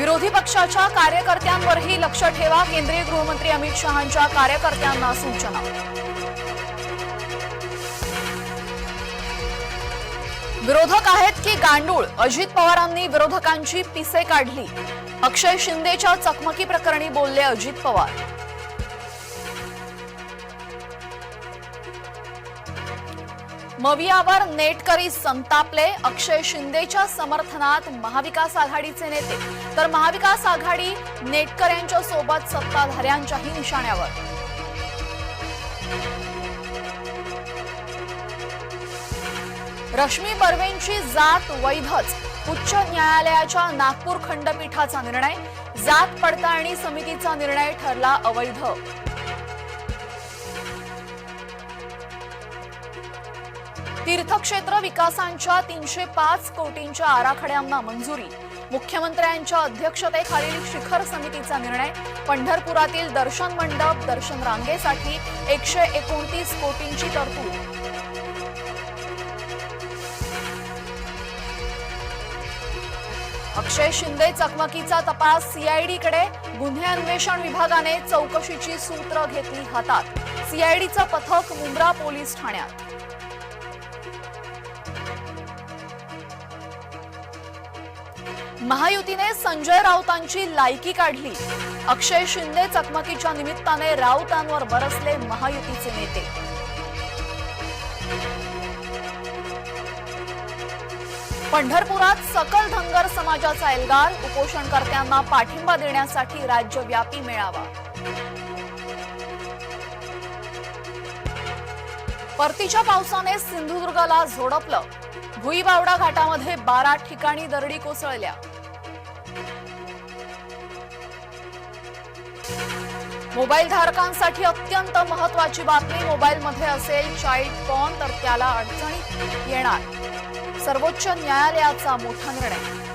विरोधी पक्षाच्या कार्यकर्त्यांवरही लक्ष ठेवा. केंद्रीय गृहमंत्री अमित शहांच्या कार्यकर्त्यांना सूचना. विरोधक आहेत की गांडूळ? अजित पवारांनी विरोधकांची पिसे काढली. अक्षय शिंदेच्या चकमकी प्रकरणी बोलले अजित पवार. मवियावर नेटकरी संतापले. अक्षय शिंदेच्या समर्थनात महाविकास आघाडीचे नेते. तर महाविकास आघाडी नेटकऱ्यांच्या सोबत सत्ताधाऱ्यांच्याही निशाण्यावर. रश्मी बर्वेंची जात वैधच. उच्च न्यायालयाच्या नागपूर खंडपीठाचा निर्णय. जात पडताळणी समितीचा निर्णय ठरला अवैध. तीर्थक्षेत्र विकासांच्या तीनशे पाच कोटींच्या आराखड्यांना मंजुरी. मुख्यमंत्र्यांच्या अध्यक्षतेखालील शिखर समितीचा निर्णय. पंढरपुरातील दर्शन मंडप दर्शन रांगेसाठी एकशे एकोणतीस कोटींची तरतूद. अक्षय शिंदे चकमकीचा तपास सीआयडीकडे गुन्हे अन्वेषण विभागाने चौकशीची सूत्र घेतली हातात. सीआयडीचं पथक मुंब्रा पोलीस ठाण्यात. महायुतीने संजय राऊतांची लायकी काढली. अक्षय शिंदे चकमकीच्या निमित्ताने राऊतांवर बरसले महायुतीचे नेते. पंढरपुरात सकल धनगर समाजाचा एल्गार उपोषणकर्त्यांना पाठिंबा देण्यासाठी राज्यव्यापी मेळावा. परतीच्या पावसाने सिंधुदुर्गाला झोडपलं. भुईबावडा घाटामध्ये बारा ठिकाणी दरडी कोसळल्या. मोबाईल धारकांसाठी अत्यंत महत्वाची बातमी. मोबाईलमध्ये असेल चाइल्ड पॉन तर त्याला अडचणीत येणार. सर्वोच्च न्यायालयाचा मोठा निर्णय.